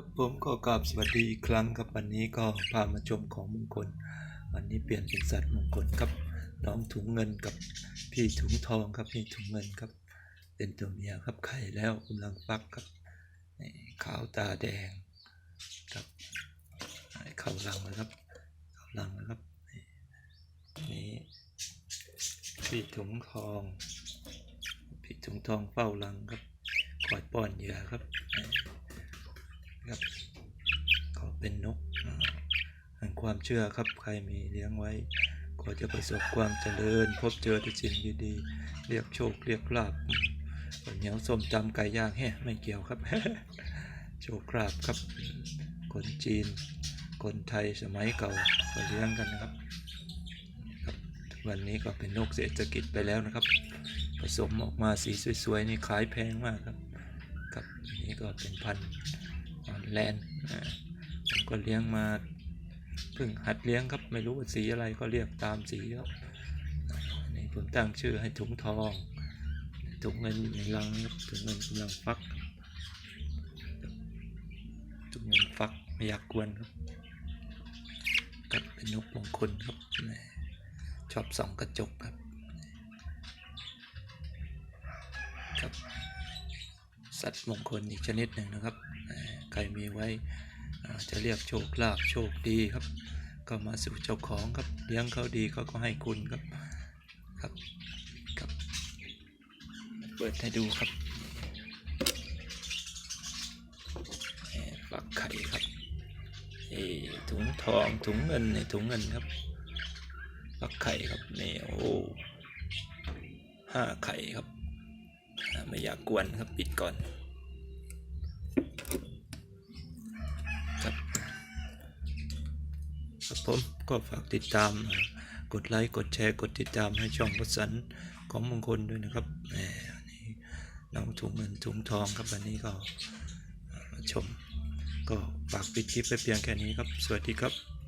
ครับผมก็กราบสวัสดีอีกครั้งครับวันนี้ก็พามาชมของมงคล วันนี้เปลี่ยนเป็นสัตว์มงคลครับน้องถุงเงินกับพี่ถุงทองครับพี่ถุงเงินครับ เป็นตัวเมียครับไข่แล้วกำลังฟักครับขาวตาแดงครับเข้ารังแล้วครับเข้ารังแล้วครับนี่พี่ถุงทอง พี่ถุงทองเฝ้ารังครับคอยป้อนเหยื่อครับ ครับก็เป็นนกอ่าแห่งความเชื่อครับใครมีเลี้ยงไว้ก็จะประสบความเจริญ พบเจอแต่สิ่งดีๆเรียกโชคเรียกลาบคนเหนียวส้มตำไก่ย่างแฮ่ไม่เกี่ยวครับ โชคลาบครับ คนจีน คนไทยสมัยเก่าก็เลี้ยงกันนะครับวันนี้ก็เป็นนกเศรษฐกิจไปแล้วนะครับ ผสมออกมาสีสวยๆนี่ขายแพงมากครับ ครับนนี่ก็เป็นพันธุ์ อ่อนแลนด์อ่าผมก็เลี้ยงมาเพิ่งหัดเลี้ยงครับไม่รู้ว่าสีอะไรก็เรียกตามสีครับนี่ผมตั้งชื่อให้ถุงทองถุงเงินอยู่ในรังครับถุงเงินกำลังฟักถุงเงินฟักไม่อยากกวนครับครับเป็นนกมงคลครับชอบส่องกระจกครับครับสัตว์มงคลอีกชนิดหนึ่งนะครับ เอ่อใครมีไว้จะเรียกโชคลาภโชคดีครับ ก็มาสู่เจ้าของครับเลี้ยงเขาดีเขาก็ให้คุณครับครับครับเปิดให้ดูครับฝักไข่ครับเอถุงทองถุงเงินในถุงเงินครับฟักไข่ครับนี่โอ้ห้าไข่ครับไม่อยากกวนครับปิดก่อน ครับผมก็ฝากติดตาม กดไลค์ กดแชร์ กดติดตามให้ช่องวัสันของมงคลด้วยนะครับแหมนนี้น้องถุงเงินถุงทองครับวันนี้ก็มาชม ก็ฝากปิดคลิปไปเพียงแค่นี้ครับ สวัสดีครับ